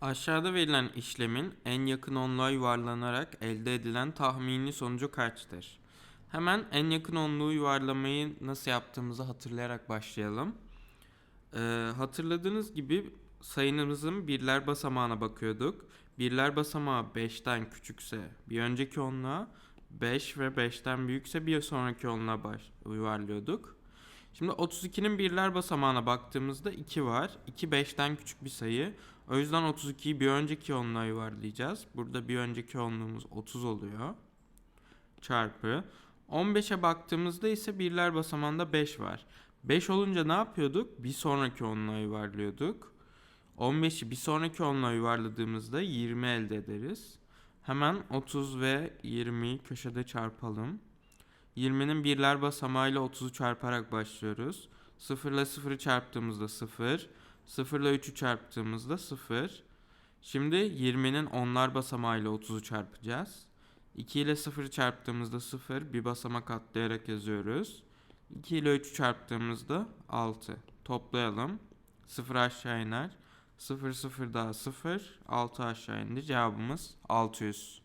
Aşağıda verilen işlemin en yakın onluğa yuvarlanarak elde edilen tahmini sonucu kaçtır? Hemen en yakın onluğu yuvarlamayı nasıl yaptığımızı hatırlayarak başlayalım. Ee, hatırladığınız gibi sayımızın birler basamağına bakıyorduk. Birler basamağı 5'ten küçükse bir önceki onluğa, 5 ve 5'ten büyükse bir sonraki onluğa baş, yuvarlıyorduk. Şimdi 32'nin birler basamağına baktığımızda 2 var. 2 5'ten küçük bir sayı. O yüzden 32'yi bir önceki onluğa yuvarlayacağız. Burada bir önceki onluğumuz 30 oluyor. Çarpı. 15'e baktığımızda ise birler basamağında 5 var. 5 olunca ne yapıyorduk? Bir sonraki onluğa yuvarlıyorduk. 15'i bir sonraki onluğa yuvarladığımızda 20 elde ederiz. Hemen 30 ve 20'yi köşede çarpalım. 20'nin birler basamağıyla 30'u çarparak başlıyoruz. 0 ile 0'ı çarptığımızda 0. 0 ile 3'ü çarptığımızda 0. Şimdi 20'nin onlar basamağıyla 30'u çarpacağız. 2 ile 0'ı çarptığımızda 0. Bir basamak atlayarak yazıyoruz. 2 ile 3'ü çarptığımızda 6. Toplayalım. 0 aşağı iner. 0 0 daha 0. 6 aşağı indi. Cevabımız 600.